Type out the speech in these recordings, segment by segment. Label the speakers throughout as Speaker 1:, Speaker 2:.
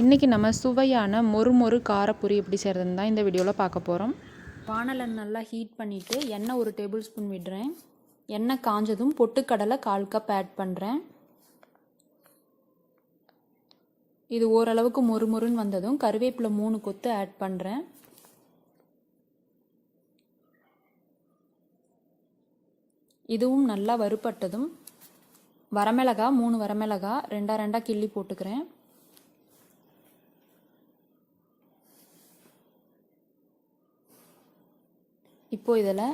Speaker 1: இன்றைக்கி நம்ம சுவையான மொறு மொறு காரப்பொரி எப்படி செய்கிறதுன்னு தான் இந்த வீடியோவில் பார்க்க போகிறோம்
Speaker 2: வானலை நல்லா ஹீட் பண்ணிவிட்டு எண்ணெய் ஒரு டேபிள் ஸ்பூன் விடுறேன். எண்ணெய் காஞ்சதும் பொட்டுக்கடலை கால் கப் ஆட் பண்ணுறேன் இது ஓரளவுக்கு மொறு மொறுன்னு வந்ததும் கருவேப்பிலை மூணு கொத்து ஆட் பண்ணுறேன் இதுவும் நல்லா வறுபட்டதும் வரமிளகா மூணு வரமிளகா ரெண்டா ரெண்டாக கிள்ளி போட்டுக்கிறேன். இப்போ இதில்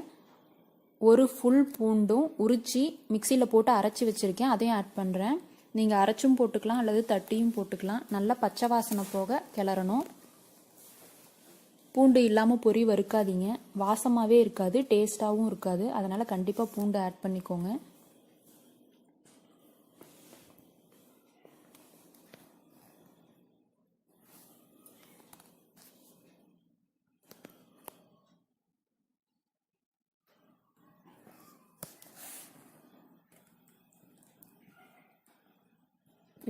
Speaker 2: ஒரு ஃபுல் பூண்டும் உரிச்சி மிக்சியில் போட்டு அரைச்சி வச்சுருக்கேன். அதையும் ஆட் பண்ணுறேன் நீங்கள் அரைச்சும் போட்டுக்கலாம் அல்லது தட்டியும் போட்டுக்கலாம். நல்லா பச்சை வாசனை போக கிளறணும். பூண்டு இல்லாமல் பொரி வறுக்காதீங்க. வாசமாகவே இருக்காது டேஸ்ட்டாகவும் இருக்காது. அதனால் கண்டிப்பாக பூண்டு ஆட் பண்ணிக்கோங்க.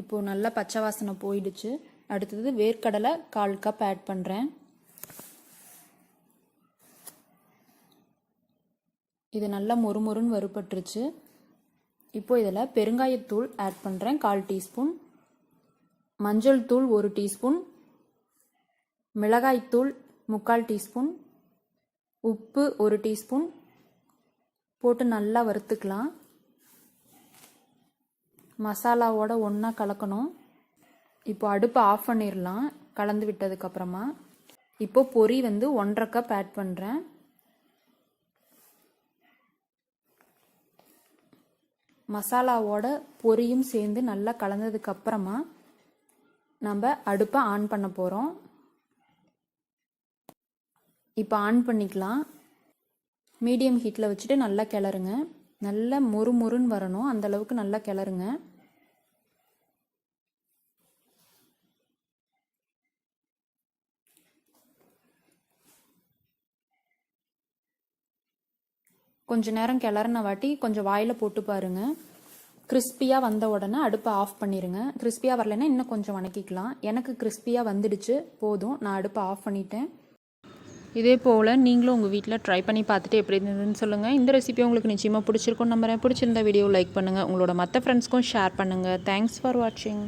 Speaker 2: இப்போது நல்லா பச்சை வாசனை போயிடுச்சு. அடுத்தது வேர்க்கடலை கால் கப் ஆட் பண்ணுறேன் இது நல்லா மொறுமொறுன்னு வறுபட்டுருச்சு. இப்போ இதில் பெருங்காயத்தூள் ஆட் பண்ணுறேன் கால் டீஸ்பூன். மஞ்சள் தூள் ஒரு டீஸ்பூன். மிளகாய்த்தூள் முக்கால் டீஸ்பூன். உப்பு ஒரு டீஸ்பூன். போட்டு நல்லா வறுத்துக்கலாம். மசாலாவோட ஒன்றா கலக்கணும். இப்போ அடுப்பை ஆஃப் பண்ணிடலாம் கலந்து விட்டதுக்கப்புறமா இப்போ பொரி வந்து ஒன்றரை கப் ஆட் பண்ணுறேன் மசாலாவோட பொரியும் சேர்ந்து நல்லா கலந்ததுக்கப்புறமா நம்ம அடுப்பை ஆன் பண்ண போகிறோம் இப்போ ஆன் பண்ணிக்கலாம். மீடியம் ஹீட்டில் வச்சுட்டு நல்லா கிளறுங்க. நல்லா மொறு மொறுன்னு வரணும். அந்த அளவுக்கு நல்லா கிளறுங்க. கொஞ்ச நேரம் கிளறின வாட்டி கொஞ்சம் வாயில் போட்டு பாருங்க. கிறிஸ்பியாக வந்த உடனே அடுப்பை ஆஃப் பண்ணிடுங்க கிறிஸ்பியாக வரலைன்னா இன்னும் கொஞ்சம் வணக்கிக்கலாம். எனக்கு கிறிஸ்பியாக வந்துடுச்சு. போதும். நான் அடுப்பை ஆஃப் பண்ணிட்டேன்.
Speaker 1: இதே போல் நீங்களும் உங்கள் வீட்டில் ட்ரை பண்ணி பார்த்துட்டு எப்படி இருந்ததுன்னு சொல்லுங்கள் இந்த ரெசிபி உங்களுக்கு நிச்சயமாக பிடிச்சிருக்கும் நம்புறேன். பிடிச்சிருந்த வீடியோ லைக் பண்ணுங்கள் உங்களோட மற்ற ஃப்ரெண்ட்ஸ்க்கும் ஷேர் பண்ணுங்கள் தேங்க்ஸ் ஃபார் வாட்சிங்